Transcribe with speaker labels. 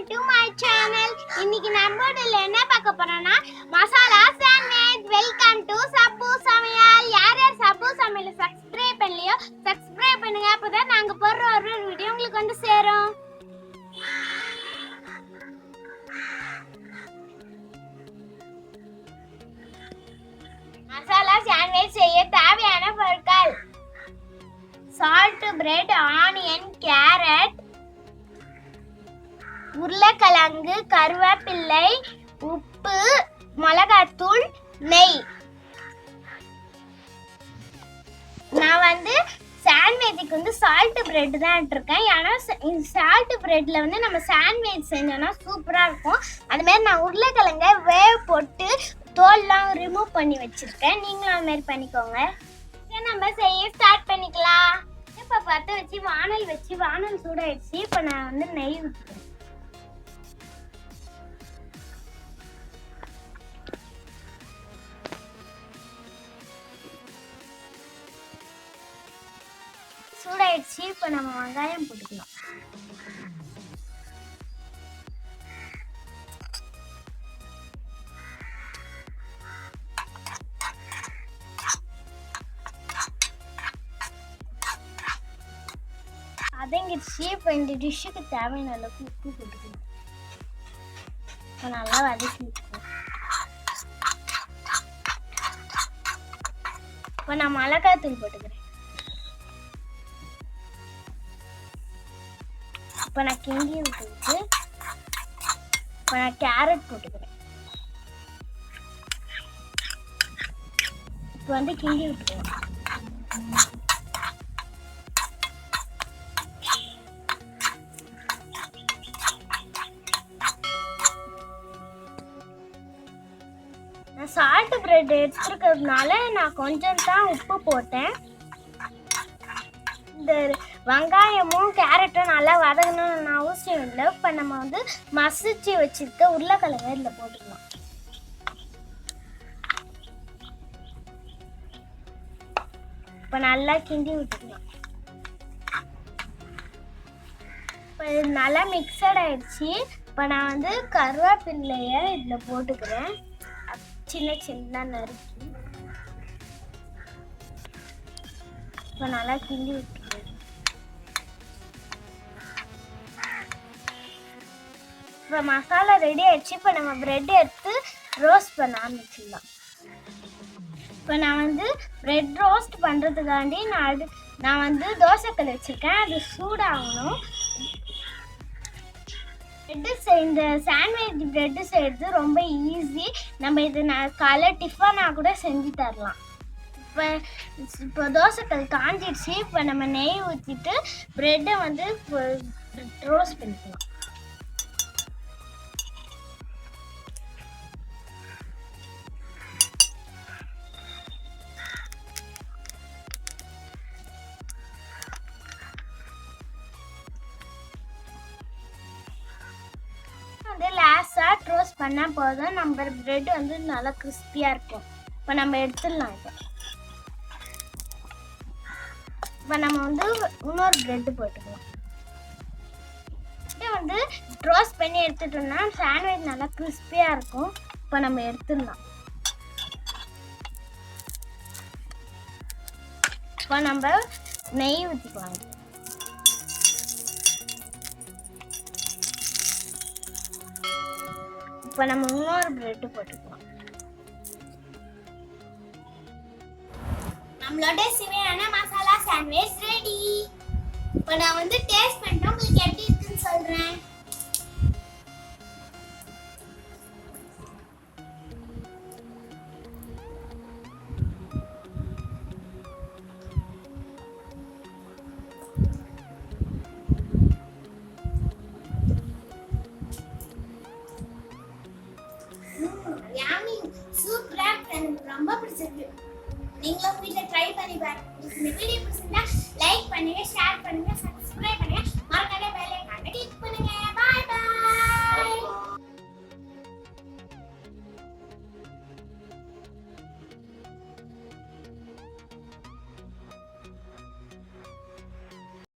Speaker 1: Welcome to my channel இன்னைக்கு நம்மோடல என்ன பார்க்க போறோம்னா மசாலா சாண்ட்விச் வெல்கம் டு சப்பு சமையல். யார் யார் சப்பு சமையல் சப்ஸ்கிரைப் பண்ணலையோ சப்ஸ்கிரைப் பண்ணுங்க. அப்பதான் நாங்க போடுற ஒரு ஒரு வீடியோ உங்களுக்கு வந்து சேரும். மசாலா சாண்ட்விச் செய்ய தேவையான பொருட்கள். சால்ட் பிரெட் ஆன் உருளைக்கிழங்கு கருவேப்பிள்ளை உப்பு மிளகாத்தூள் நெய். நான் வந்து சாண்ட்விச்சுக்கு வந்து சால்ட்டு பிரெட் தான் இருக்கேன் ஏன்னா சால்ட்டு ப்ரெட்டில் வந்து நம்ம சாண்ட்விச் செஞ்சோம்னா சூப்பராக இருக்கும். அதுமாரி நான் உருளைக்கிழங்க வேவ் போட்டு தோல்லாம் ரிமூவ் பண்ணி வச்சுருக்கேன். நீங்களும் அதுமாரி பண்ணிக்கோங்க. நம்ம செய்ய ஸ்டார்ட் பண்ணிக்கலாம். இப்போ பற்ற வச்சு வானல் வச்சு வானல் சூடாயிடுச்சு. இப்போ நான் வந்து நெய் ஊற்றுறேன் சூடாயிடுச்சு. இப்போ நம்ம வெங்காயம் போட்டுக்கலாம் அதங்கிடுச்சு இப்போ இந்த டிஷ்ஷுக்கு தேவையான அளவுக்கு உப்பு போட்டுக்கணும். இப்போ நல்லா வதக்கி விட்டுக்கணும். இப்போ நான் மிளகாத்தூள் போட்டுக்கிறேன். இப்போ நான் கிண்டி விட்டுருக்கு இப்போ நான் கேரட் போட்டுக்கிறேன். இப்போ வந்து கிண்டி விட்டுக்கிறேன் நான் சால்ட் பிரெட் எடுத்துருக்கிறதுனால நான் கொஞ்சம் தான் உப்பு போட்டேன். இந்த வெங்காயமும் கேரட்டும் நல்லா வதங்கணும்னு அவசியம் இல்லை. இப்போ நம்ம வந்து மசிச்சு வச்சிருக்க உருளைக்கிழங்கு இதில் போட்டுக்கலாம். இப்போ நல்லா கிண்டி விட்டுக்கலாம். இப்போ இது நல்லா மிக்சட் ஆயிடுச்சு. இப்போ நான் வந்து கருவேப்பிள்ளைய இதில் போட்டுக்கிறேன். சின்ன சின்ன நறுக்கி. இப்போ நல்லா கிண்டி விட்டு இப்போ மசாலா ரெடி ஆயிடுச்சு. இப்போ நம்ம ப்ரெட் எடுத்து ரோஸ்ட் பண்ண ஆரம்பிச்சிடலாம் இப்போ நான் வந்து ப்ரெட் ரோஸ்ட் பண்ணுறதுக்காண்டி நான் அது நான் வந்து தோசைக்கல் வச்சுருக்கேன். அது சூடாகணும். ப்ரெட்டு இந்த சாண்ட்விச் ப்ரெட்டு செய்கிறது ரொம்ப ஈஸி நம்ம இது நான் காலை டிஃபனாக கூட செஞ்சு தரலாம். இப்போ இப்போ தோசைக்கல் காஞ்சிடுச்சு. இப்போ நம்ம நெய் ஊற்றிட்டு ப்ரெட்டை வந்து ரோஸ்ட் பண்ணிக்கலாம். பண்ணால் போதும். நம்ம ப்ரெட் வந்து நல்லா கிறிஸ்பியாக இருக்கும். இப்போ நம்ம எடுத்துடலாம் இதை. இப்போ நம்ம வந்து இன்னொரு ப்ரெட்டு போட்டுக்கலாம். இதை வந்து ரோஸ்ட் பண்ணி எடுத்துட்டோம்னா சாண்ட்விச் நல்லா கிறிஸ்பியாக இருக்கும். இப்போ நம்ம எடுத்துடலாம். இப்போ நம்ம நெய் ஊற்றிக்கலாம் இப்போ நம்ம இன்னொரு பிரெட் போட்டுக்கலாம். நம்மளோட சிவையான மசாலா சாண்ட்விச் ரெடி இப்போ நான் வந்து டேஸ்ட் நீங்களும் வீட்டில் ட்ரை பண்ணி பாருங்க. உங்களுக்கு இந்த வீடியோ பிடிச்சிருந்தா லைக் பண்ணுங்க பண்ணுங்க